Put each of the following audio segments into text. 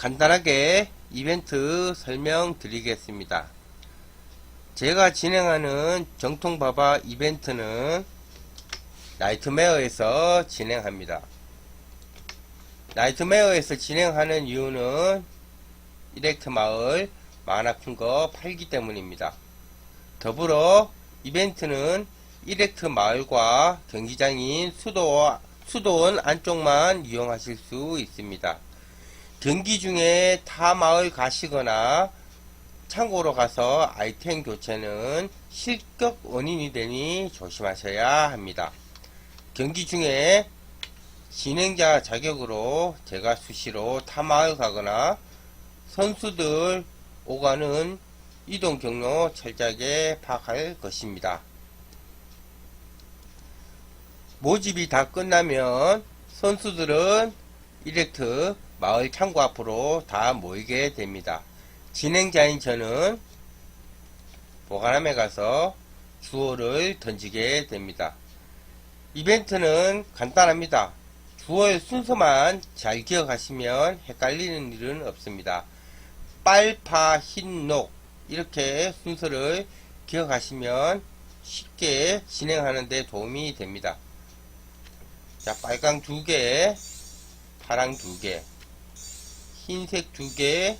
간단하게 이벤트 설명드리겠습니다. 제가 진행하는 정통바바 이벤트는 나이트메어에서 진행합니다. 나이트메어에서 진행하는 이유는 이렉트 마을 만화 큰거 팔기 때문입니다. 더불어 이벤트는 이렉트 마을과 경기장인 수도, 수도원 안쪽만 이용하실 수 있습니다. 경기 중에 타 마을 가시거나 창고로 가서 아이템 교체는 실격 원인이 되니 조심하셔야 합니다. 경기 중에 진행자 자격으로 제가 수시로 타마을 가거나 선수들 오가는 이동 경로 철저하게 파악할 것입니다. 모집이 다 끝나면 선수들은 이렉트 마을 창고 앞으로 다 모이게 됩니다. 진행자인 저는 보관함에 가서 주어를 던지게 됩니다. 이벤트는 간단합니다. 주어의 순서만 잘 기억하시면 헷갈리는 일은 없습니다. 빨파, 흰 녹 이렇게 순서를 기억하시면 쉽게 진행하는 데 도움이 됩니다. 자, 빨강 두 개, 파랑 두 개, 흰색 두 개,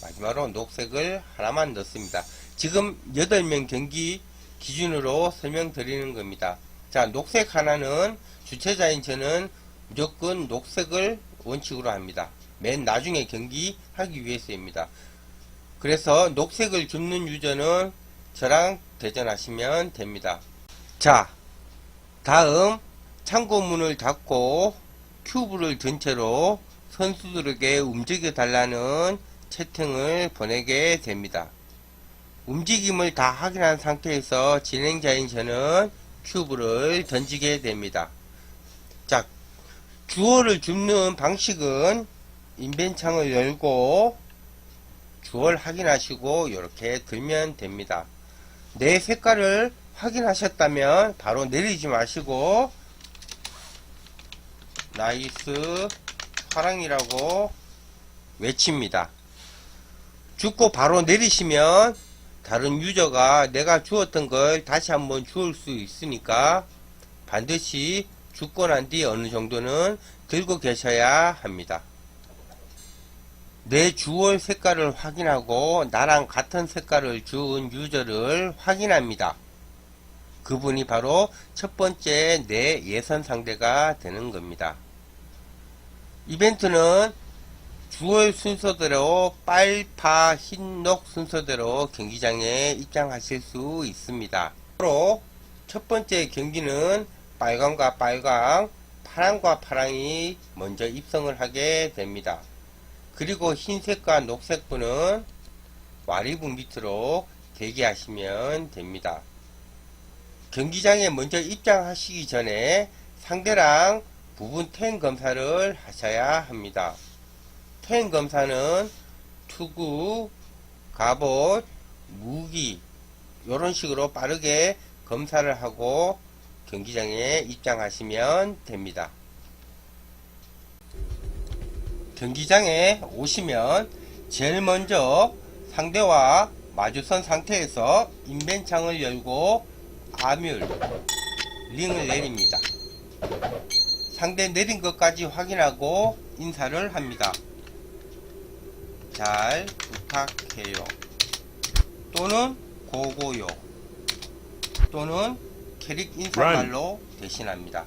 마지막으로 녹색을 하나만 넣습니다. 지금 8명 경기 기준으로 설명드리는 겁니다. 자, 녹색 하나는 주최자인 저는 무조건 녹색을 원칙으로 합니다. 맨 나중에 경기 하기 위해서입니다. 그래서 녹색을 줍는 유저는 저랑 대전하시면 됩니다. 자, 다음 창고문을 닫고 큐브를 든 채로 선수들에게 움직여 달라는 채팅을 보내게 됩니다. 움직임을 다 확인한 상태에서 진행자인 저는 큐브를 던지게 됩니다. 자, 주어를 줍는 방식은 인벤창을 열고 주어를 확인하시고 이렇게 들면 됩니다. 내 색깔을 확인하셨다면 바로 내리지 마시고 나이스 파랑이라고 외칩니다. 죽고 바로 내리시면 다른 유저가 내가 주었던 걸 다시 한번 주울 수 있으니까 반드시 죽고 난 뒤 어느 정도는 들고 계셔야 합니다. 내 주얼 색깔을 확인하고 나랑 같은 색깔을 주운 유저를 확인합니다. 그분이 바로 첫 번째 내 예선 상대가 되는 겁니다. 이벤트는 주얼 순서대로 빨파 흰녹 순서대로 경기장에 입장하실 수 있습니다. 바로 첫 번째 경기는 빨강과 빨강, 파랑과 파랑이 먼저 입성을 하게 됩니다. 그리고 흰색과 녹색분은 와리분 밑으로 대기하시면 됩니다. 경기장에 먼저 입장하시기 전에 상대랑 부분 텐 검사를 하셔야 합니다. 텐 검사는 투구, 갑옷, 무기 이런 식으로 빠르게 검사를 하고 경기장에 입장하시면 됩니다. 경기장에 오시면 제일 먼저 상대와 마주선 상태에서 인벤창을 열고 아뮬 링을 내립니다. 상대 내린 것까지 확인하고 인사를 합니다. 잘 부탁해요. 또는 고고요. 또는 캐릭 인사말로 대신합니다.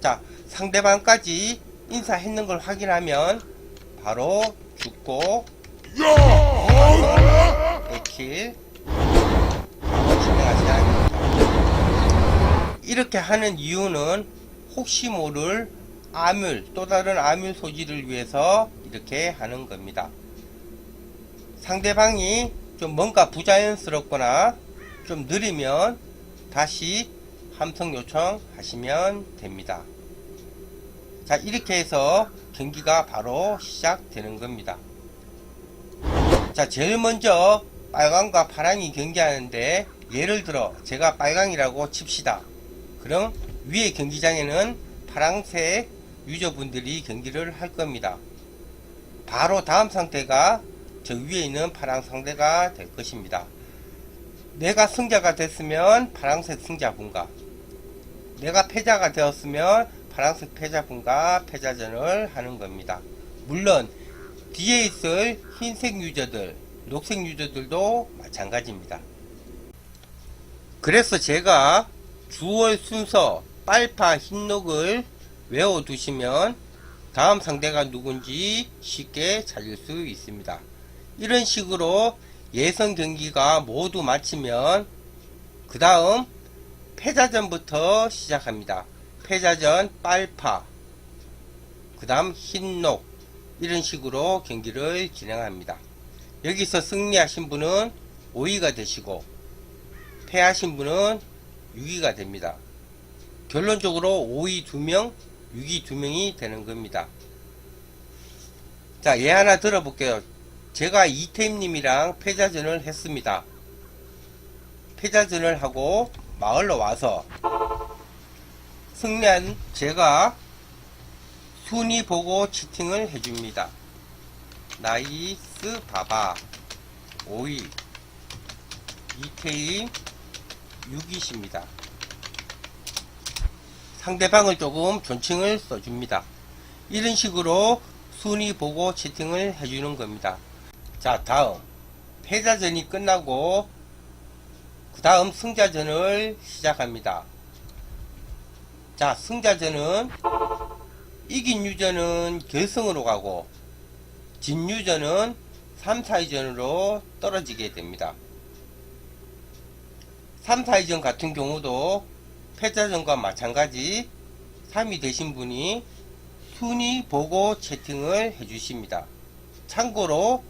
자, 상대방까지 인사했는 걸 확인하면 바로 죽고 에킬 진행하셔야 합니다. 이렇게 하는 이유는 혹시 모를 아뮬 또 다른 아뮬 소지를 위해서 이렇게 하는 겁니다. 상대방이 좀 뭔가 부자연스럽거나 좀 느리면 다시 함성 요청하시면 됩니다. 자, 이렇게 해서 경기가 바로 시작되는 겁니다. 자, 제일 먼저 빨강과 파랑이 경기하는데 예를 들어 제가 빨강이라고 칩시다. 그럼 위에 경기장에는 파랑색 유저분들이 경기를 할 겁니다. 바로 다음 상대가 저 위에 있는 파랑 상대가 될 것입니다. 내가 승자가 됐으면 파랑색 승자분과 내가 패자가 되었으면 파란색 패자분과 패자전을 하는 겁니다. 물론 뒤에 있을 흰색 유저들, 녹색 유저들도 마찬가지입니다. 그래서 제가 주월 순서 빨파 흰녹을 외워두시면 다음 상대가 누군지 쉽게 찾을 수 있습니다. 이런 식으로 예선 경기가 모두 마치면 그 다음 패자전부터 시작합니다. 패자전 빨파, 그 다음 흰녹 이런 식으로 경기를 진행합니다. 여기서 승리하신 분은 5위가 되시고 패하신 분은 6위가 됩니다. 결론적으로 5위 2명, 6위 2명이 되는 겁니다. 자, 예 하나 들어볼게요. 제가 이태임님이랑 패자전을 했습니다. 패자전을 하고 마을로 와서 승리한 제가 순위 보고 치팅을 해줍니다. 나이스 바바 5위 이태임 6위십니다. 상대방을 조금 존칭을 써줍니다. 이런 식으로 순위 보고 채팅을 해주는 겁니다. 자, 다음. 패자전이 끝나고, 그 다음 승자전을 시작합니다. 자, 승자전은, 이긴 유저는 결승으로 가고, 진 유저는 3, 4위전으로 떨어지게 됩니다. 3, 4위전 같은 경우도 패자전과 마찬가지 3위 되신 분이 순위 보고 채팅을 해주십니다. 참고로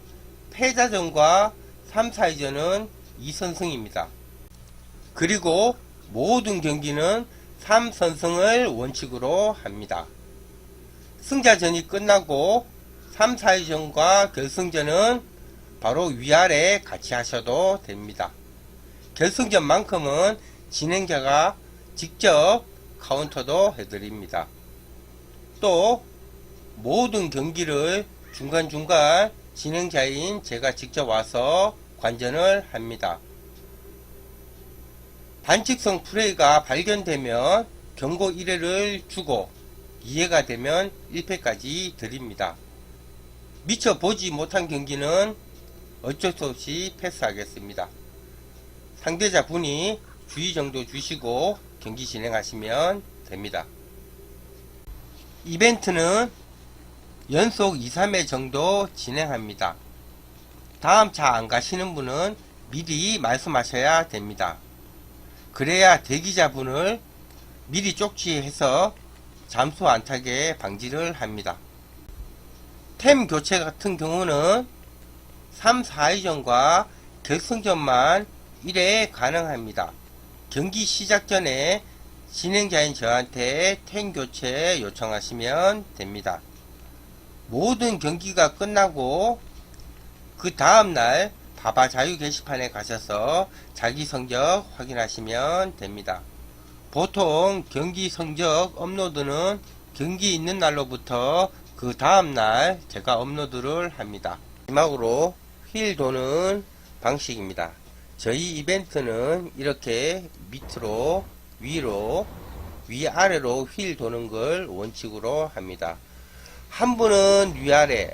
패자전과 3, 4위전은 2선승입니다. 그리고 모든 경기는 3선승을 원칙으로 합니다. 승자전이 끝나고 3, 4위전과 결승전은 바로 위아래 같이 하셔도 됩니다. 결승전만큼은 진행자가 직접 카운터도 해드립니다. 또 모든 경기를 중간중간 진행자인 제가 직접 와서 관전을 합니다. 반칙성 플레이가 발견되면 경고 1회를 주고 이해가 되면 1패까지 드립니다. 미처 보지 못한 경기는 어쩔 수 없이 패스하겠습니다. 상대자 분이 주의 정도 주시고 경기 진행하시면 됩니다. 이벤트는 연속 2, 3회 정도 진행합니다. 다음 차 안 가시는 분은 미리 말씀하셔야 됩니다. 그래야 대기자분을 미리 쪽지해서 잠수 안 타게 방지를 합니다. 템 교체 같은 경우는 3, 4위전과 결승전만 1회 가능합니다. 경기 시작 전에 진행자인 저한테 템 교체 요청하시면 됩니다. 모든 경기가 끝나고 그 다음날 바바 자유 게시판에 가셔서 자기 성적 확인하시면 됩니다. 보통 경기 성적 업로드는 경기 있는 날로부터 그 다음날 제가 업로드를 합니다. 마지막으로 휠 도는 방식입니다. 저희 이벤트는 이렇게 밑으로 위로 위아래로 휠 도는 걸 원칙으로 합니다. 한 분은 위아래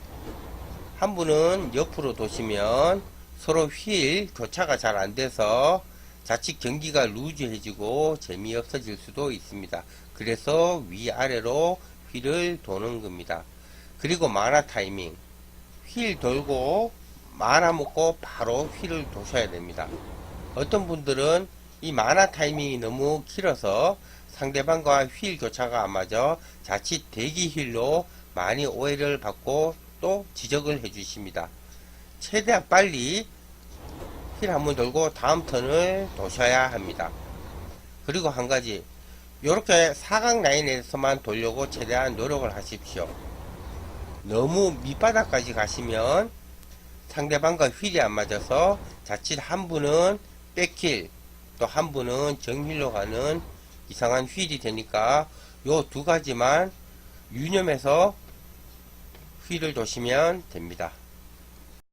한 분은 옆으로 도시면 서로 휠 교차가 잘 안돼서 자칫 경기가 루즈해지고 재미없어질 수도 있습니다. 그래서 위아래로 휠을 도는 겁니다. 그리고 만화 타이밍 휠 돌고 만화 먹고 바로 휠을 도셔야 됩니다. 어떤 분들은 이 만화 타이밍이 너무 길어서 상대방과 휠 교차가 안 맞아 자칫 대기 휠로 많이 오해를 받고 또 지적을 해 주십니다. 최대한 빨리 휠 한번 돌고 다음 턴을 도셔야 합니다. 그리고 한 가지 이렇게 사각 라인에서만 돌려고 최대한 노력을 하십시오. 너무 밑바닥까지 가시면 상대방과 휠이 안 맞아서 자칫 한 분은 백힐 또 한 분은 정힐로 가는 이상한 휠이 되니까 요 두 가지만 유념해서 휘를 도시면 됩니다.